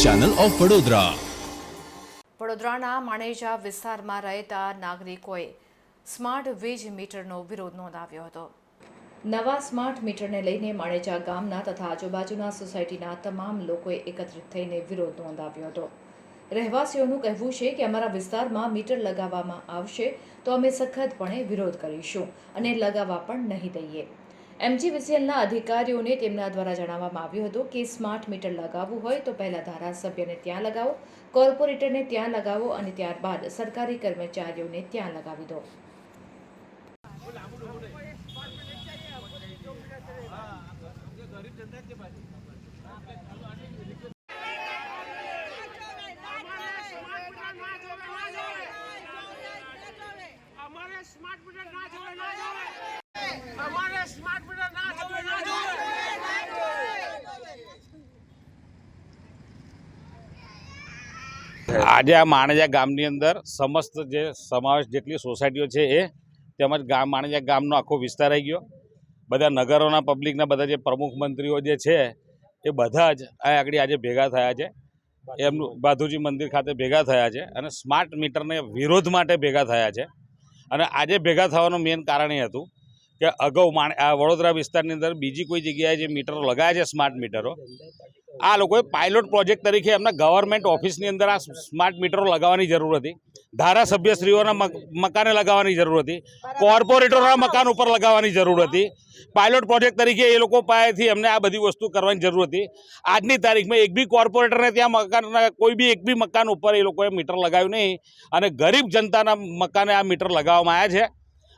Channel of Vadodara વડોદરાના માણેજા વિસ્તારમાં રહેતા નાગરિકોએ સ્માર્ટ વીજ મીટરનો વિરોધ નોંધાવ્યો હતો. નવા સ્માર્ટ મીટરને લઈને માણેજા ગામના તથા આજુબાજુના સોસાયટીના તમામ લોકોએ એકત્રિત થઈને વિરોધ નોંધાવ્યો હતો. રહેવાસીઓનું કહેવું છે કે અમારા વિસ્તારમાં મીટર લગાવવામાં આવશે તો અમે સખતપણે વિરોધ કરીશું અને લગાવવા પણ નહીં દઈએ. એમજીવીસીએલના અધિકારીઓને તેમના દ્વારા જણાવવામાં આવ્યું હતું કે સ્માર્ટ મીટર લગાવવું હોય તો પહેલા ધારાસભ્યને ત્યાં લગાવો, કોર્પોરેટરને ત્યાં લગાવો અને ત્યારબાદ સરકારી કર્મચારીઓને ત્યાં લગાવી દો. અમારે સ્માર્ટ મીટર ના જોવે ના આજે આ માણેજા ગામની અંદર સમસ્ત જે સમાવેશ જેટલી સોસાયટીઓ છે એ, તેમજ ગામ માણેજા ગામનો આખો વિસ્તાર આવી ગયો. બધા નગરોના પબ્લિકના બધા જે પ્રમુખ મંત્રીઓ જે છે, એ બધા જ આ આગળ આજે ભેગા થયા છે. એમનું બાધુજી મંદિર ખાતે ભેગા થયા છે અને સ્માર્ટ મીટરને વિરોધ માટે ભેગા થયા છે. અને આજે ભેગા થવાનું મેઇન કારણ એ હતું કે અગાઉ આ વડોદરા વિસ્તારની અંદર બીજી કોઈ જગ્યાએ જે મીટરો લગાયા છે સ્માર્ટ મીટરો, આ લોકોએ પાયલોટ પ્રોજેક્ટ તરીકે એમના ગવર્મેન્ટ ઓફિસની અંદર આ સ્માર્ટ મીટરો લગાવવાની જરૂર હતી. ધારાસભ્યશ્રીઓના મક- મકાને લગાવવાની જરૂર હતી. કોર્પોરેટરોના મકાન ઉપર લગાવવાની જરૂર હતી. પાયલોટ પ્રોજેક્ટ તરીકે એ લોકો પાસેથી એમને આ બધી વસ્તુ કરવાની જરૂર હતી. આજની તારીખમાં એક બી કોર્પોરેટરને ત્યાં મકાન કોઈ બી એક બી મકાન ઉપર એ લોકોએ મીટર લગાવ્યું નહીં. અને ગરીબ જનતાના મકાને આ મીટર લગાવવામાં આવ્યા છે.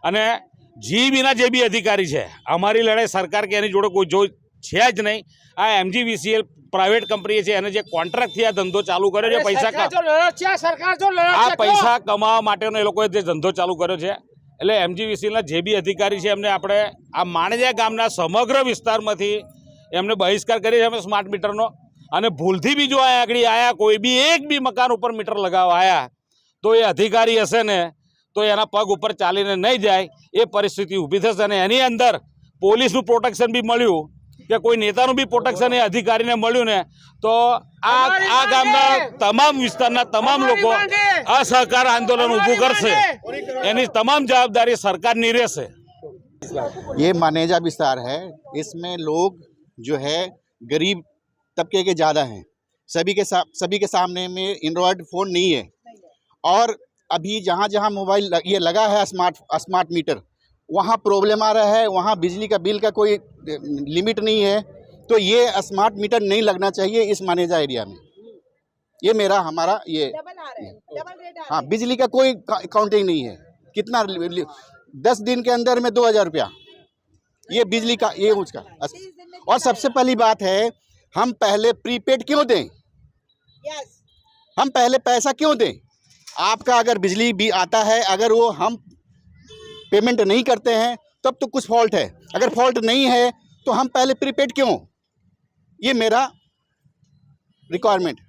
અને જીબીના જે બી અધિકારી છે અમારી લડાઈ સરકાર કે એની જોડે કોઈ જો છે જ નહીં. આ એમજીવીસીએલ પ્રાઇવેટ કંપની છે એને જે કોન્ટ્રાક્ટથી આ ધંધો ચાલુ કર્યો છે પૈસા સરકાર જો જો આ પૈસા કમાવા માટેનો એ લોકોએ જે ધંધો ચાલુ કર્યો છે. એટલે એમજીવીસીના જે બી અધિકારી છે એમને આપણે આ માણજા ગામના સમગ્ર વિસ્તારમાંથી એમને બહિષ્કાર કરીએ છીએ અમે સ્માર્ટ મીટરનો અને ભૂલથી બી જો આ આગળ આયા કોઈ બી એક બી મકાન ઉપર મીટર લગાવવા આવ્યા તો એ અધિકારી હશે ને તો એના પગ ઉપર ચાલીને નહીં જાય એ પરિસ્થિતિ ઊભી થશે અને એની અંદર પોલીસનું પ્રોટેક્શન બી મળ્યું કે કોઈ નેતાનું બી પ્રોટેક્શન એ અધિકારીને મળ્યું ને તો આ અમારી આ ગામના માંગે! તમામ વિસ્તારના તમામ અમારી લોકો માંગે! અસહકાર આંદોલન ઊભું કરશે એની તમામ જવાબદારી સરકારની રહેશે ये मानेजा विस्तार है इसमें लोग जो है गरीब तबके के ज़्यादा हैं सभी के सा, सभी के सामने में एंड्रॉयड फ़ोन नहीं है और अभी जहाँ जहाँ मोबाइल लग- ये लगा है स्मार्ट स्मार्ट मीटर वहाँ प्रॉब्लम आ रहा है वहाँ बिजली का बिल का कोई लिमिट नहीं है तो ये स्मार्ट मीटर नहीं लगना चाहिए इस मानेजा एरिया में। ये मेरा हमारा ये डबल आ रहा है बिजली का कोई काउंटिंग नहीं है कितना दस दिन के अंदर में दो हज़ार रुपया ये बिजली का ये उसका और सबसे पहली बात है हम पहले प्रीपेड क्यों दें? हम पहले पैसा क्यों दें? आपका अगर बिजली भी आता है, अगर वो हम पेमेंट नहीं करते हैं, तब तो कुछ फॉल्ट है। अगर फॉल्ट नहीं है तो हम पहले प्रीपेड क्यों? ये मेरा रिक्वायरमेंट